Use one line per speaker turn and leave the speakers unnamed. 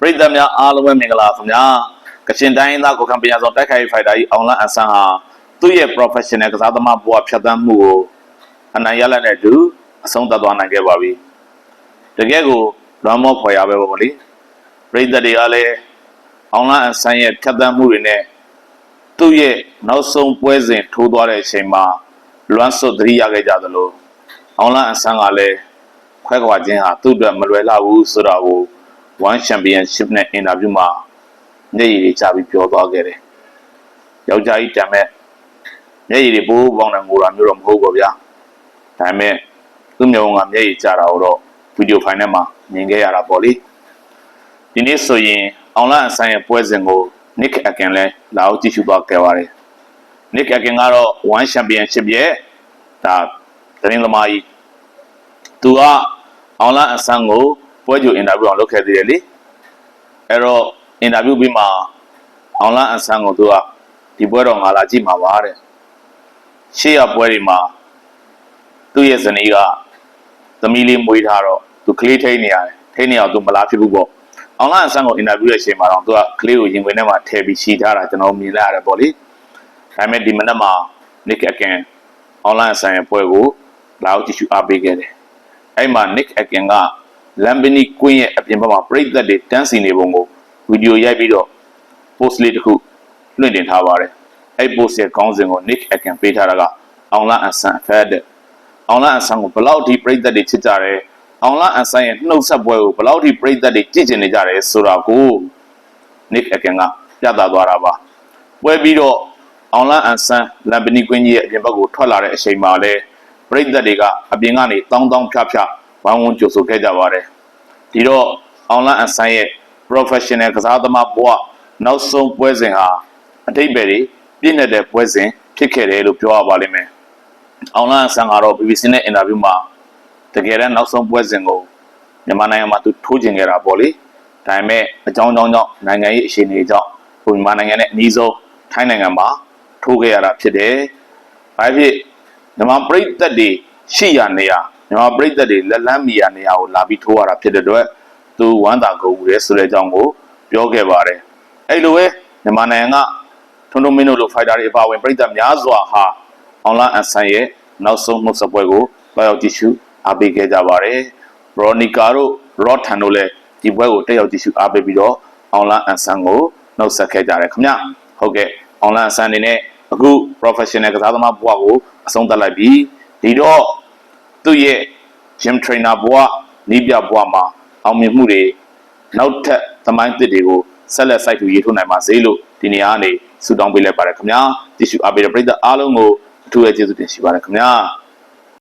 ပရိသတ်များအားလုံးပဲမင်္ဂလာခင်ဗျာကချင်တိုင်းရင်းသားကိုကံပညာဆောင်တိုက်ခိုက်ဖိုက်တာကြီးအောင်လန်းအဆန်းဟာသူ့ရဲ့ professional ကစားသမားဘဝဖြတ်သန်းမှုကိုအနိုင်ရလက်နဲ့အတူအဆုံးသတ်သွားနိုင်ခဲ့ပါပြီတကယ်ကိုလွမ်းမောဖွယ်ရပဲပေါ့လေပရိသတ်တွေကလည်းအောင်လန်းအဆန်းရဲ့ဖြတ်သန်းမှုတွေနဲ့သူ့ရဲ့နောက်ဆုံးပွဲစဉ်ထိုးသွားတဲ့အချိန်မှာလွမ်းစွတ်သတိရခဲ့ကြသလိုအောင်လန်းအဆန်းကလည်းခွဲကွာခြင်းဟာသူ့အတွက်မလွယ်လှဘူးဆိုတော့ကို one championship နဲ့ interview မှာမျက်ရည်တွေချပြီးပြောသွားခဲ့တယ်။ယောက်ျားကြီးတံမဲ့မျက်ရည်တွေပိုးပေါင်းတဲ့ငိုတာမျိုးတော့မဟုတ်ပါဗျာ။ဒါပေမဲ့သူ့မျိုးကမျက်ရည်ချတာတော့ဗီဒီယိုဖိုင်ထဲမှာမြင်ခဲ့ရတာပေါ့လေ။ဒီနေ့ဆိုရင်အောင်လန့်အဆိုင်ရဲ့ပွဲစဉ်ကို Nick Akin လဲလာအောင်ကြည့်ရှုသွားခဲ့ပါတယ်။ Nick Akin ကတော့ one championship ရဲ့ဒါသတင်းသမားကြီးသူကအောင်လန့်အဆန်းကို ပွဲကြိုအင်တာဗျူးအောင်လုပ်ခဲ့သေးတယ်လေအဲ့တော့အင်တာဗျူးပြီးမှအောင်လန်းအဆန်းကိုသူကဒီပွဲတော့ငါလာကြည့်မှာပါတဲ့ရှေ့ရပွဲတွေမှာသူ့ရဲ့ဇနီးကသမီးလေးမွေးထားတော့သူကလေးထိန်းနေရတယ်ထိန်းနေအောင်သူမလားဖြစ်ဘူးပေါ့အောင်လန်းအဆန်းကိုအင်တာဗျူးရဲ့အချိန်မှာတော့သူကကလေးကိုရင်ခွင်ထဲမှာထည့်ပြီးရှည်ထားတာကျွန်တော်မြင်လိုက်ရတယ်ပေါ့လေဒါပေမဲ့ဒီမနက်မှာ Nick Akin အောင်လန်းအဆန်းရဲ့ပွဲကိုလာအောင်ကြည့်ရှုအားပေးခဲ့တယ်အဲ့မှာ Nick Akin က Lambini Queen ရဲ့အပြင်ဘက်မှာပြိသက်တွေတန်းစီနေပုံကိုဗီဒီယိုရိုက်ပြီးတော့ post လေးတစ်ခုလွှင့်တင်ထားပါတယ်။အဲ့ post ရဲ့ခေါင်းစဉ်ကို Nick Akin ပေးထားတာကအောင်လအန်ဆန်ဖက်တဲ့အောင်လအန်ဆန်ကိုဘယ်လောက်ထိပြိသက်တွေချစ်ကြတယ်အောင်လအန်ဆန်ရဲ့နှုတ်ဆက်ပွဲကိုဘယ်လောက်ထိပြိသက်တွေကြည့်ကျင်နေကြတယ်ဆိုတာကို Nick Akin ကပြသသွားတာပါ။ပွဲပြီးတော့အောင်လအန်ဆန် Lambini Queen ရဲ့အပြင်ဘက်ကိုထွက်လာတဲ့အချိန်မှာလဲပြိသက်တွေကအပြင်ကနေတောင်းတောင်းဖြားဖြား ဝိုင်းဝန်းကြိုဆိုခဲ့ကြပါတယ်ဒီတော့အောင်လန်းအဆိုင်ရဲ့ professional ကစားသမားဘဝနောက်ဆုံးပွဲစဉ်ဟာအတိတ်ပဲတွေပြည့်နေတဲ့ပွဲစဉ်ဖြစ်ခဲ့တယ်လို့ပြောရပါလိမ့်မယ်အောင်လန်းအဆန်ကတော့ BBC နဲ့ interview မှာတကယ်တမ်းနောက်ဆုံးပွဲစဉ်ကိုမြန်မာနိုင်ငံမှာသူထိုးကျင်ခဲ့တာပေါ့လေဒါပေမဲ့အကြောင်းကြောင်းကြောင့်နိုင်ငံရေးအခြေအနေကြောင့်ဟိုမြန်မာနိုင်ငံနဲ့အနည်းဆုံးထိုင်းနိုင်ငံမှာထိုးခဲ့ရတာဖြစ်တယ်။ဘာဖြစ်မြန်မာပြည်သက်တွေရှိရနေရ မြန်မာပြည်သက်တွေလက်လန်းမီရနေရကိုလာပြီးထိုးရတာဖြစ်တဲ့အတွက်သူဝမ်းသာကုန်ဘူးလေဆိုတဲ့အကြောင်းကိုပြောခဲ့ပါတယ်။အဲ့လိုပဲမြန်မာနိုင်ငံကထွန်းထွန်းမင်းတို့လိုဖိုက်တာတွေအပါအဝင်ပြည်သက်များစွာဟာအွန်လိုင်းအဆိုင်ရဲ့နောက်ဆုံးမှုစပွဲကိုတွားရောက်ကြည့်ရှုအားပေးခဲ့ကြပါတယ်။ရိုနီကာတို့ရော့ထန်တို့လည်းဒီပွဲကိုတက်ရောက်ကြည့်ရှုအားပေးပြီးတော့အွန်လိုင်းအဆန်ကိုနှုတ်ဆက်ခဲ့ကြတယ်ခင်ဗျ။ဟုတ်ကဲ့အွန်လိုင်းအဆန်အနေနဲ့အခု professional ကစားသမားဘဝကိုအဆုံးသတ်လိုက်ပြီးဒီတော့ သူ့ရဲ့ gym trainer ဘဝနီးပြဘဝမှာအောင်မြင်မှုတွေနောက်ထပ်သမိုင်းသစ်တွေကိုဆက်လက်စိုက်ထူရေးထုတ်နိုင်ပါစေလို့ဒီနေရာကနေဆုတောင်းပေးလိုက်ပါတယ်ခင်ဗျာတ िश ူအားပေးတဲ့ပရိသတ်အားလုံးကိုအထူးရဲ့ကျေးဇူးတင်ရှိပါတယ်ခင်ဗျာ